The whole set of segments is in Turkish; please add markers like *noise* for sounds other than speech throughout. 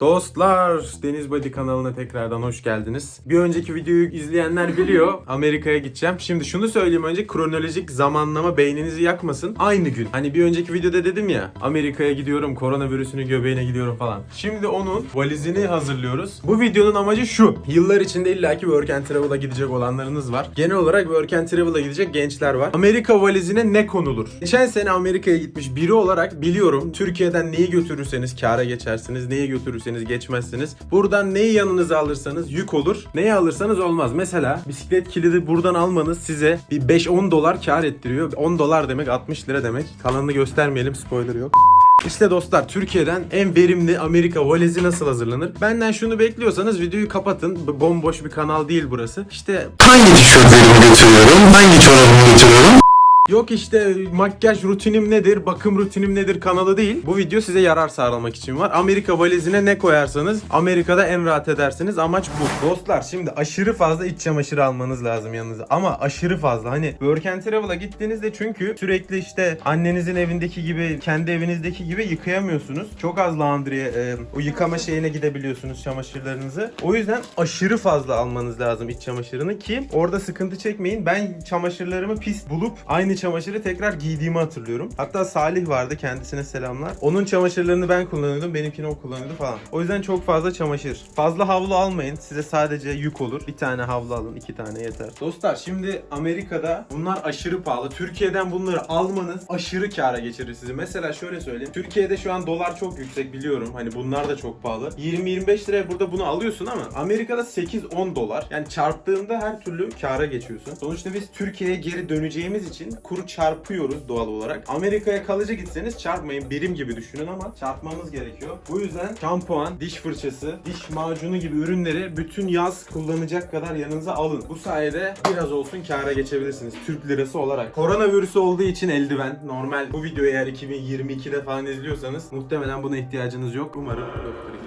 Dostlar, Deniz Body kanalına tekrardan hoş geldiniz. Bir önceki videoyu izleyenler biliyor. *laughs* Amerika'ya gideceğim. Şimdi şunu söyleyeyim önce kronolojik zamanlama beyninizi yakmasın. Aynı gün. Hani bir önceki videoda dedim ya Amerika'ya gidiyorum, koronavirüsünü göbeğine gidiyorum falan. Şimdi onun valizini hazırlıyoruz. Bu videonun amacı şu. Yıllar içinde illaki Work and Travel'a gidecek olanlarınız var. Genel olarak Work and Travel'a gidecek gençler var. Amerika valizine ne konulur? Geçen sene Amerika'ya gitmiş biri olarak biliyorum. Türkiye'den neyi götürürseniz kâra geçersiniz. Neyi götürürseniz geçmezsiniz. Buradan neyi yanınıza alırsanız yük olur. Neyi alırsanız olmaz. Mesela bisiklet kilidi buradan almanız size bir 5-10 dolar kar ettiriyor. 10 dolar demek 60 lira demek. Kalanını göstermeyelim spoiler yok. İşte dostlar Türkiye'den en verimli Amerika valizi nasıl hazırlanır? Benden şunu bekliyorsanız videoyu kapatın. B- Bomboş bir kanal değil burası. İşte Hangi tişörtlerimi götürüyorum? Hangi çorabımı götürüyorum? Yok işte makyaj rutinim nedir, bakım rutinim nedir kanalı değil. Bu video size yarar sağlamak için var. Amerika valizine ne koyarsanız Amerika'da en rahat edersiniz. Amaç bu. Dostlar şimdi aşırı fazla iç çamaşırı almanız lazım yanınıza. Ama aşırı fazla. Hani Work and Travel'a gittiğinizde çünkü sürekli işte annenizin evindeki gibi, kendi evinizdeki gibi yıkayamıyorsunuz. Çok az laundry'e, e, o yıkama şeyine gidebiliyorsunuz çamaşırlarınızı. O yüzden aşırı fazla almanız lazım iç çamaşırını ki orada sıkıntı çekmeyin. Ben çamaşırlarımı pis bulup aynı çamaşırı tekrar giydiğimi hatırlıyorum. Hatta Salih vardı kendisine selamlar. Onun çamaşırlarını ben kullanıyordum. Benimkini o kullanıyordu falan. O yüzden çok fazla çamaşır. Fazla havlu almayın. Size sadece yük olur. Bir tane havlu alın. iki tane yeter. Dostlar şimdi Amerika'da bunlar aşırı pahalı. Türkiye'den bunları almanız aşırı kâra geçirir sizi. Mesela şöyle söyleyeyim. Türkiye'de şu an dolar çok yüksek biliyorum. Hani bunlar da çok pahalı. 20-25 liraya burada bunu alıyorsun ama Amerika'da 8-10 dolar. Yani çarptığında her türlü kâra geçiyorsun. Sonuçta biz Türkiye'ye geri döneceğimiz için kuru çarpıyoruz doğal olarak. Amerika'ya kalıcı gitseniz çarpmayın. Birim gibi düşünün ama çarpmamız gerekiyor. Bu yüzden şampuan, diş fırçası, diş macunu gibi ürünleri bütün yaz kullanacak kadar yanınıza alın. Bu sayede biraz olsun kâra geçebilirsiniz. Türk lirası olarak. Koronavirüsü olduğu için eldiven. Normal bu videoyu eğer 2022'de falan izliyorsanız muhtemelen buna ihtiyacınız yok. Umarım yoktur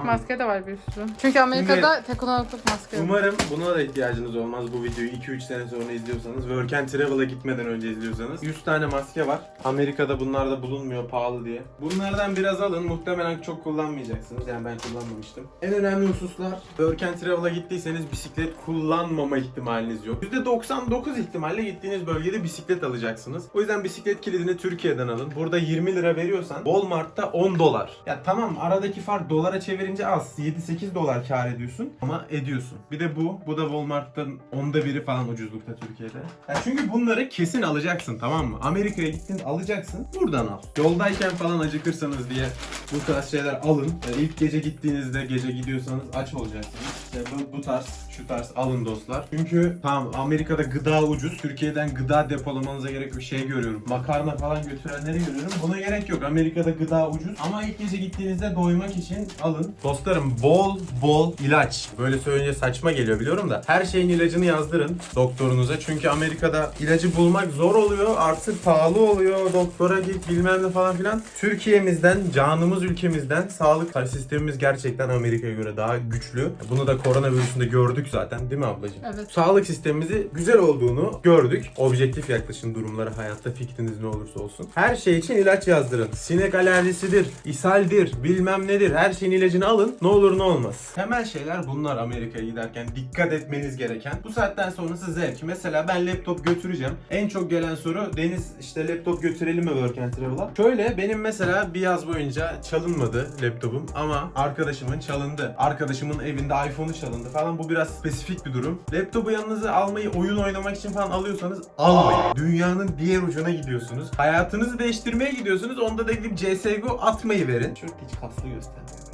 Tamam. maske de var bir sürü. Çünkü Amerika'da tek kullanımlık maske yok. Umarım buna da ihtiyacınız olmaz bu videoyu 2-3 sene sonra izliyorsanız. Work and Travel'a gitmeden önce izliyorsanız. 100 tane maske var. Amerika'da bunlar da bulunmuyor pahalı diye. Bunlardan biraz alın. Muhtemelen çok kullanmayacaksınız. Yani ben kullanmamıştım. En önemli hususlar Work and Travel'a gittiyseniz bisiklet kullanmama ihtimaliniz yok. %99 ihtimalle gittiğiniz bölgede bisiklet alacaksınız. O yüzden bisiklet kilidini Türkiye'den alın. Burada 20 lira veriyorsan Walmart'ta 10 dolar. Ya tamam aradaki fark dolara çevirince az. 7-8 dolar kar ediyorsun ama ediyorsun. Bir de bu. Bu da Walmart'tan onda biri falan ucuzlukta Türkiye'de. Ya çünkü bunları kesin alacaksın tamam mı? Amerika'ya gittin alacaksın. Buradan al. Yoldayken falan acıkırsanız diye bu tarz şeyler alın. Yani ilk gece gittiğinizde gece gidiyorsanız aç olacaksınız. İşte bu, bu tarz şu tarz alın dostlar. Çünkü tamam Amerika'da gıda ucuz. Türkiye'den gıda depolamanıza gerek bir şey görüyorum. Makarna falan götürenleri görüyorum. Buna gerek yok. Amerika'da gıda ucuz. Ama ilk gece gittiğinizde doymak için alın. Dostlarım bol bol ilaç. Böyle söyleyince saçma geliyor biliyorum da. Her şeyin ilacını yazdırın doktorunuza. Çünkü Amerika'da ilacı bulmak zor oluyor. Artık pahalı oluyor. Doktora git bilmem ne falan filan. Türkiye'mizden, canımız ülkemizden sağlık sistemimiz gerçekten Amerika'ya göre daha güçlü. Bunu da koronavirüsünde gördük zaten değil mi ablacığım? Evet. Sağlık sistemimizi güzel olduğunu gördük. Objektif yaklaşın durumlara hayatta fikriniz ne olursa olsun. Her şey için ilaç yazdırın. Sinek alerjisidir, ishaldir, bilmem nedir. Her şeyin ilacını alın. Ne olur ne olmaz. Temel şeyler bunlar Amerika'ya giderken dikkat etmeniz gereken. Bu saatten sonrası zevk. Mesela ben laptop götüreceğim. En çok gelen soru Deniz işte laptop götürelim mi Work and Travel'a? Şöyle benim mesela bir yaz boyunca çalınmadı laptopum ama arkadaşımın çalındı. Arkadaşımın evinde iPhone'u çalındı falan. Bu biraz spesifik bir durum. Laptopu yanınıza almayı oyun oynamak için falan alıyorsanız almayın. Dünyanın diğer ucuna gidiyorsunuz. Hayatınızı değiştirmeye gidiyorsunuz. Onda da gidip CSGO atmayı verin. Çok hiç kaslı göstermiyor.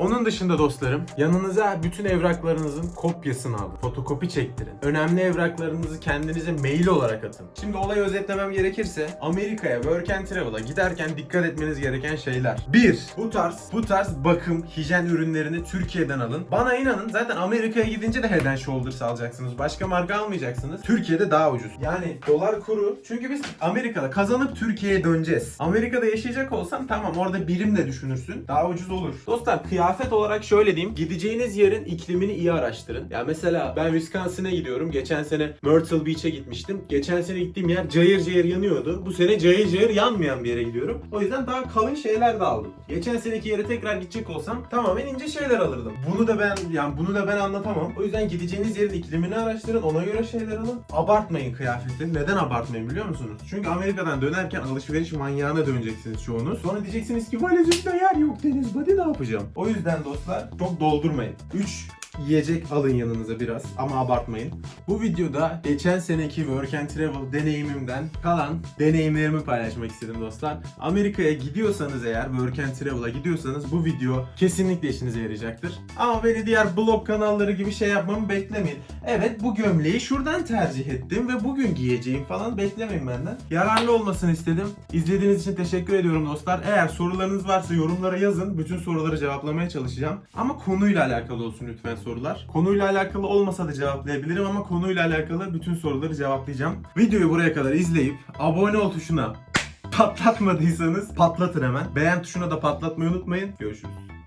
Onun dışında dostlarım yanınıza bütün evraklarınızın kopyasını alın. Fotokopi çektirin. Önemli evraklarınızı kendinize mail olarak atın. Şimdi olayı özetlemem gerekirse Amerika'ya Work and Travel'a giderken dikkat etmeniz gereken şeyler. 1. Bu tarz bu tarz bakım, hijyen ürünlerini Türkiye'den alın. Bana inanın zaten Amerika'ya gidince de Head and Shoulders alacaksınız. Başka marka almayacaksınız. Türkiye'de daha ucuz. Yani dolar kuru. Çünkü biz Amerika'da kazanıp Türkiye'ye döneceğiz. Amerika'da yaşayacak olsan tamam orada birimle düşünürsün. Daha ucuz olur. Dostlar kıyafet kıyafet olarak şöyle diyeyim. Gideceğiniz yerin iklimini iyi araştırın. Ya mesela ben Wisconsin'e gidiyorum. Geçen sene Myrtle Beach'e gitmiştim. Geçen sene gittiğim yer cayır cayır yanıyordu. Bu sene cayır cayır yanmayan bir yere gidiyorum. O yüzden daha kalın şeyler de aldım. Geçen seneki yere tekrar gidecek olsam tamamen ince şeyler alırdım. Bunu da ben yani bunu da ben anlatamam. O yüzden gideceğiniz yerin iklimini araştırın. Ona göre şeyler alın. Abartmayın kıyafeti. Neden abartmayın biliyor musunuz? Çünkü Amerika'dan dönerken alışveriş manyağına döneceksiniz çoğunuz. Sonra diyeceksiniz ki valizimde yer yok Deniz Body ne yapacağım? O yüzden dostlar çok doldurmayın. 3 yiyecek alın yanınıza biraz ama abartmayın. Bu videoda geçen seneki Work and Travel deneyimimden kalan deneyimlerimi paylaşmak istedim dostlar. Amerika'ya gidiyorsanız eğer Work and Travel'a gidiyorsanız bu video kesinlikle işinize yarayacaktır. Ama beni diğer blog kanalları gibi şey yapmamı beklemeyin. Evet bu gömleği şuradan tercih ettim ve bugün giyeceğim falan beklemeyin benden. Yararlı olmasını istedim. İzlediğiniz için teşekkür ediyorum dostlar. Eğer sorularınız varsa yorumlara yazın. Bütün soruları cevaplamaya çalışacağım. Ama konuyla alakalı olsun lütfen sorular. Konuyla alakalı olmasa da cevaplayabilirim ama konuyla alakalı bütün soruları cevaplayacağım. Videoyu buraya kadar izleyip abone ol tuşuna patlatmadıysanız patlatın hemen. Beğen tuşuna da patlatmayı unutmayın. Görüşürüz.